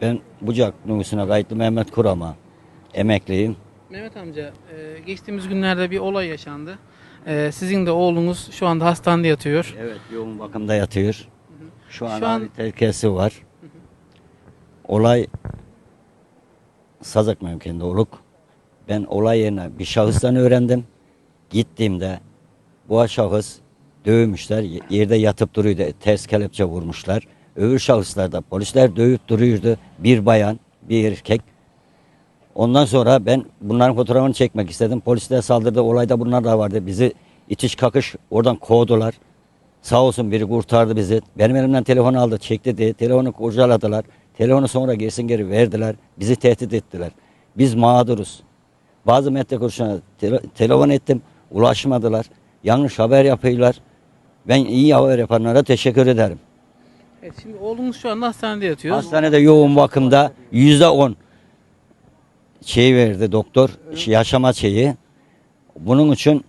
Ben Bucak nüfusuna kayıtlı Mehmet Kurama. Emekliyim. Mehmet amca, e, geçtiğimiz günlerde bir olay yaşandı. E, sizin de oğlunuz şu anda hastanede yatıyor. Evet yoğun bakımda yatıyor. Şu an, Şu an- ağrı tehlikesi var. Olay Sazak mevkiinde oluk. Ben olay yerine bir şahıstan öğrendim. Gittiğimde bu şahıs dövmüşler. y- Yerde yatıp duruyordu. Ters kelepçe vurmuşlar. Öbür şahıslar da polisler dövüp duruyordu. Bir bayan, bir erkek. Ondan sonra ben bunların fotoğrafını çekmek istedim. Polisler saldırdı. Olayda bunlar da vardı. Bizi itiş kakış oradan kovdular. Sağ olsun biri kurtardı bizi. Benim elimden telefon aldı, çekti diye. Telefonu kurcaladılar. Telefonu sonra gerisin geri verdiler. Bizi tehdit ettiler. Biz mağduruz. Bazı kuruluşlarına tele- telefon ettim. Ulaşmadılar. Yanlış haber yapıyorlar. Ben iyi haber yapanlara teşekkür ederim. Evet, şimdi oğlunuz şu anda hastanede yatıyor. Hastanede yoğun bakımda yüzde on şey verdi doktor yaşama şeyi. Bunun için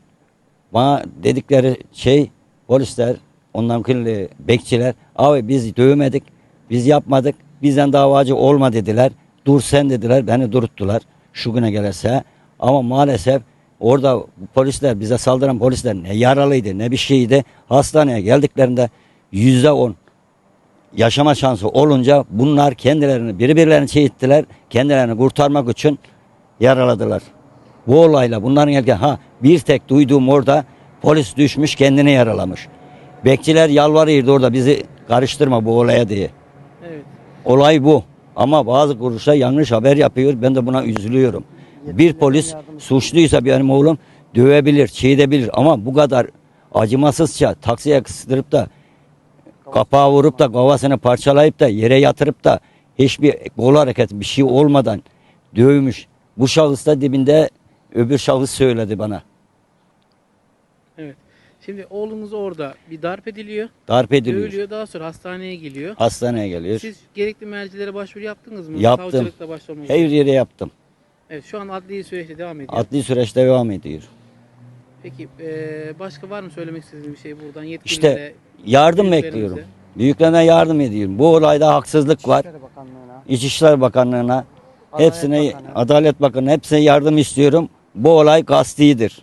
bana dedikleri şey polisler ondan kirli bekçiler abi biz dövmedik biz yapmadık bizden davacı olma dediler. Dur sen dediler beni duruttular şu güne gelirse ama maalesef orada polisler bize saldıran polisler ne yaralıydı ne bir şeydi hastaneye geldiklerinde yüzde on yaşama şansı olunca bunlar kendilerini birbirlerini şey ettiler. Kendilerini kurtarmak için yaraladılar. Bu olayla bunların erken ha bir tek duyduğum orada polis düşmüş kendini yaralamış. Bekçiler yalvarıyordu orada bizi karıştırma bu olaya diye. Evet. Olay bu. Ama bazı kuruluşlar yanlış haber yapıyor. Ben de buna üzülüyorum. Bir polis suçluysa benim oğlum dövebilir, çiğdebilir ama bu kadar acımasızca taksiye kıstırıp da kapağı vurup da kafasını parçalayıp da yere yatırıp da hiçbir kol hareketi bir şey olmadan dövmüş. Bu şahıs da dibinde öbür şahıs söyledi bana. Evet. Şimdi oğlunuz orada bir darp ediliyor. Darp ediliyor. Dövülüyor. Daha sonra hastaneye geliyor. Hastaneye geliyor. Siz gerekli mercilere başvuru yaptınız mı? Yaptım. Savcılıkla Her yere yaptım. Evet şu an adli süreçte devam ediyor. Adli süreçte devam ediyor. Peki e, başka var mı söylemek istediğiniz bir şey buradan yetkililere? İşte yardım bekliyorum. Büyüklerine yardım ediyorum. Bu olayda haksızlık var. İçişleri Bakanlığı'na, Adalet hepsine Bakanı. Adalet Bakanı hepsine yardım istiyorum. Bu olay kastidir.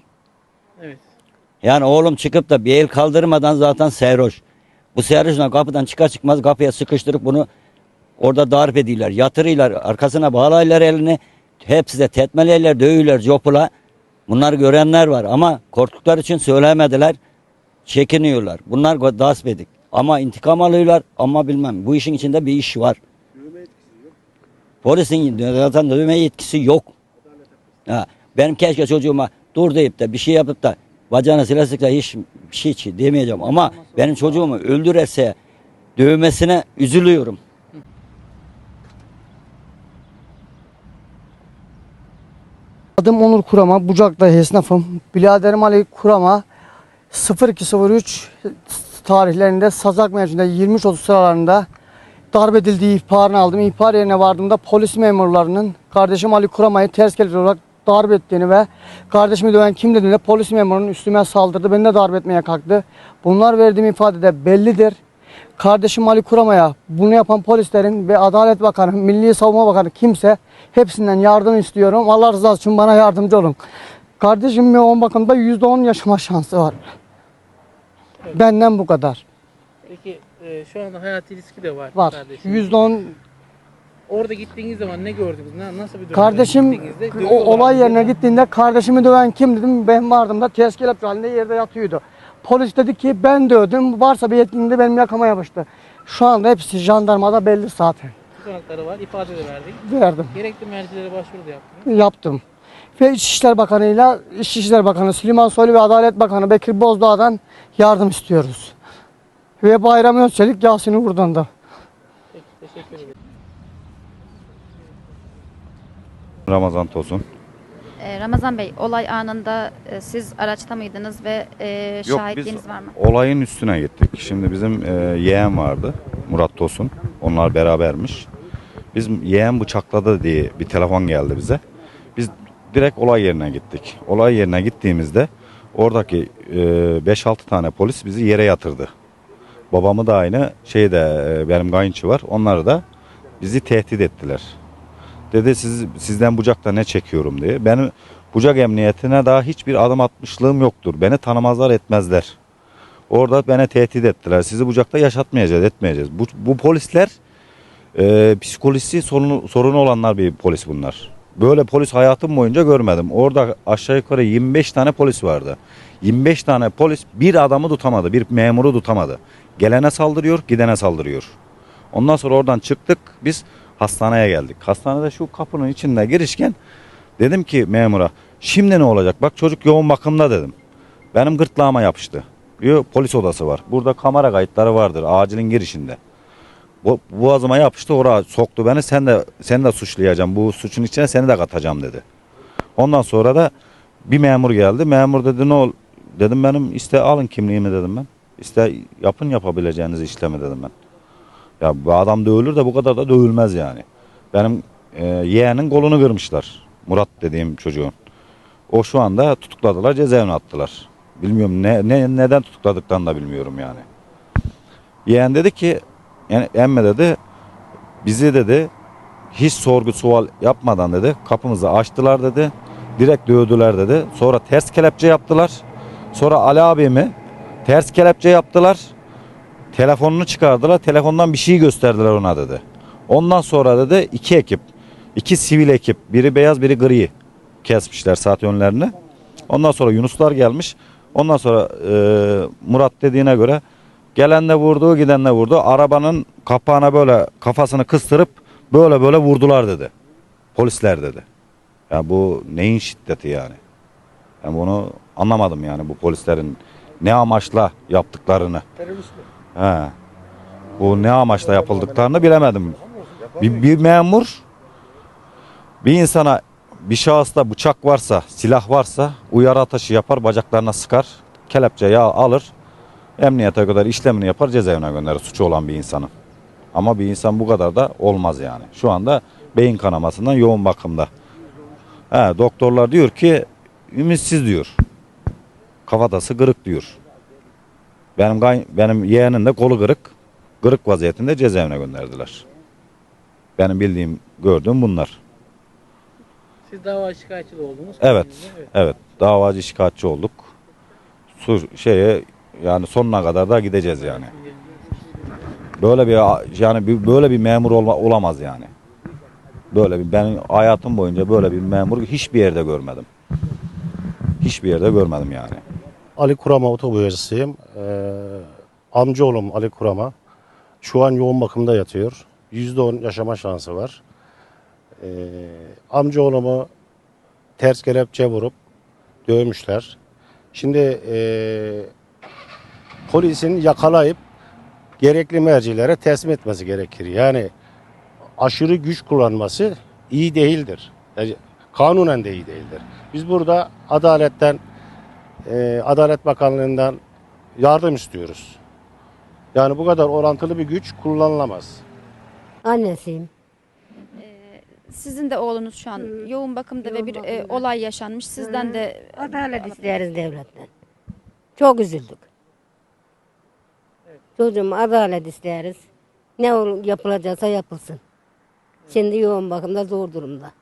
Evet. Yani oğlum çıkıp da bir el kaldırmadan zaten serhoş. Bu serhoşla kapıdan çıkar çıkmaz kapıya sıkıştırıp bunu orada darp ediyorlar. Yatırıyorlar. Arkasına bağlayırlar elini. Hepsi de tetmeleyler, dövüyorlar copula. Bunları görenler var ama korktukları için söylemediler. Çekiniyorlar. Bunlar gasp edik. Ama intikam alıyorlar ama bilmem. Bu işin içinde bir iş var. Polisin zaten dövme yetkisi yok. Ha, benim keşke çocuğuma dur deyip de bir şey yapıp da bacağına silah sıksa hiç bir şey için demeyeceğim ama benim çocuğumu öldürese dövmesine üzülüyorum. Adım Onur Kurama, Bucak'ta esnafım. Biladerim Ali Kurama 0203 tarihlerinde Sazak mevcinde 23.30 sıralarında darp edildiği ihbarını aldım. İhbar yerine vardığımda polis memurlarının kardeşim Ali Kurama'yı ters kelepçe olarak darp ettiğini ve kardeşimi döven kim dediğinde polis memurunun üstüme saldırdı. Beni de darp etmeye kalktı. Bunlar verdiğim ifadede bellidir. Kardeşim Ali Kurama'ya bunu yapan polislerin ve Adalet Bakanı, Milli Savunma Bakanı kimse hepsinden yardım istiyorum. Allah rızası için bana yardımcı olun. Kardeşim yoğun bakımda %10 yaşama şansı var. Benden bu kadar. Peki e, şu anda hayati riski de var. Var. kardeşim. %10 Orada gittiğiniz zaman ne gördünüz? Na- Nasıl bir durum? Kardeşim o olay yerine gittiğinde kardeşimi döven kim dedim. Ben vardım da ters kelepçe halinde yerde yatıyordu. Polis dedi ki ben dövdüm. Varsa bir yetkinde benim yakama yapıştı. Şu anda hepsi jandarmada belli zaten. Tutanakları var. ifade de verdik. Verdim. Gerekli mercilere başvuru da yaptık. Yaptım. Ve İçişler Bakanı'yla İçişler Bakanı Süleyman Soylu ve Adalet Bakanı Bekir Bozdağ'dan yardım istiyoruz. Ve Bayram Özçelik Yasin Uğur'dan da. Peki, teşekkür ederim. Ramazan Tosun. Ee, Ramazan Bey, olay anında e, siz araçta mıydınız ve e, Yok biz şahitliğiniz var mı? olayın üstüne gittik. Şimdi bizim e, yeğen vardı. Murat Tosun. Onlar berabermiş. Biz yeğen bıçakladı diye bir telefon geldi bize. Biz direkt olay yerine gittik. Olay yerine gittiğimizde oradaki e, 5-6 tane polis bizi yere yatırdı. Babamı da aynı şeyde e, benim kayınçı var. Onları da bizi tehdit ettiler. Dedi siz sizden bucakta ne çekiyorum diye. Benim bucak emniyetine daha hiçbir adım atmışlığım yoktur. Beni tanımazlar etmezler. Orada beni tehdit ettiler. Sizi bucakta yaşatmayacağız, etmeyeceğiz. Bu, bu polisler e, psikolojisi sorunu, sorunu olanlar bir polis bunlar. Böyle polis hayatım boyunca görmedim. Orada aşağı yukarı 25 tane polis vardı. 25 tane polis bir adamı tutamadı, bir memuru tutamadı. Gelene saldırıyor, gidene saldırıyor. Ondan sonra oradan çıktık, biz hastaneye geldik. Hastanede şu kapının içinde girişken dedim ki memura, şimdi ne olacak? Bak çocuk yoğun bakımda dedim. Benim gırtlağıma yapıştı. Diyor polis odası var. Burada kamera kayıtları vardır acilin girişinde. Boğazıma yapıştı oraya soktu beni. Sen de seni de suçlayacağım. Bu suçun içine seni de katacağım dedi. Ondan sonra da bir memur geldi. Memur dedi ne ol? Dedim benim iste alın kimliğimi dedim ben. İste yapın yapabileceğiniz işlemi dedim ben. Ya bu adam dövülür de bu kadar da dövülmez yani. Benim e, yeğenin kolunu kırmışlar. Murat dediğim çocuğun. O şu anda tutukladılar cezaevine attılar. Bilmiyorum ne, ne neden tutukladıklarını da bilmiyorum yani. Yeğen dedi ki yani emme dedi bizi dedi hiç sorgu sual yapmadan dedi kapımızı açtılar dedi. Direkt dövdüler dedi. Sonra ters kelepçe yaptılar. Sonra Ali abimi ters kelepçe yaptılar. Telefonunu çıkardılar. Telefondan bir şey gösterdiler ona dedi. Ondan sonra dedi iki ekip. iki sivil ekip. Biri beyaz biri gri kesmişler saat yönlerini. Ondan sonra Yunuslar gelmiş. Ondan sonra e, Murat dediğine göre gelen de vurdu giden de vurdu. Arabanın kapağına böyle kafasını kıstırıp böyle böyle vurdular dedi. Polisler dedi. Ya bu neyin şiddeti yani? Ben bunu anlamadım yani bu polislerin ne amaçla yaptıklarını. He. Bu ne amaçla yapıldıklarını bilemedim. Bir, bir memur bir insana bir şahısta bıçak varsa, silah varsa uyarı ateşi yapar, bacaklarına sıkar, kelepçe yağ alır, emniyete kadar işlemini yapar, cezaevine gönderir suçu olan bir insanın. Ama bir insan bu kadar da olmaz yani. Şu anda beyin kanamasından yoğun bakımda. He, doktorlar diyor ki ümitsiz diyor. Kafatası kırık diyor. Benim benim yeğenin de kolu kırık. Kırık vaziyetinde cezaevine gönderdiler. Benim bildiğim, gördüğüm bunlar. Siz dava şikayetçi oldunuz. Evet. Evet. Davacı şikayetçi olduk. Sur şeye yani sonuna kadar da gideceğiz yani. Böyle bir yani bir, böyle bir memur olma, olamaz yani. Böyle bir ben hayatım boyunca böyle bir memur hiçbir yerde görmedim. Hiçbir yerde görmedim yani. Ali Kurama otoboyacısıyım. Ee, amcaoğlum Ali Kurama. Şu an yoğun bakımda yatıyor. %10 yaşama şansı var. Ee, amcaoğlumu ters kelepçe vurup dövmüşler. Şimdi ee, polisin yakalayıp gerekli mercilere teslim etmesi gerekir. Yani aşırı güç kullanması iyi değildir. Yani kanunen de iyi değildir. Biz burada adaletten e, Adalet Bakanlığı'ndan yardım istiyoruz. Yani bu kadar orantılı bir güç kullanılamaz. Annesiyim. Sizin de oğlunuz şu an yoğun bakımda ve yoğun bir e, bakımda. olay yaşanmış. Sizden de Adalet isteriz devletten. Çok üzüldük. Çocuğum adalet isteriz. Ne yapılacaksa yapılsın. Şimdi yoğun bakımda zor durumda.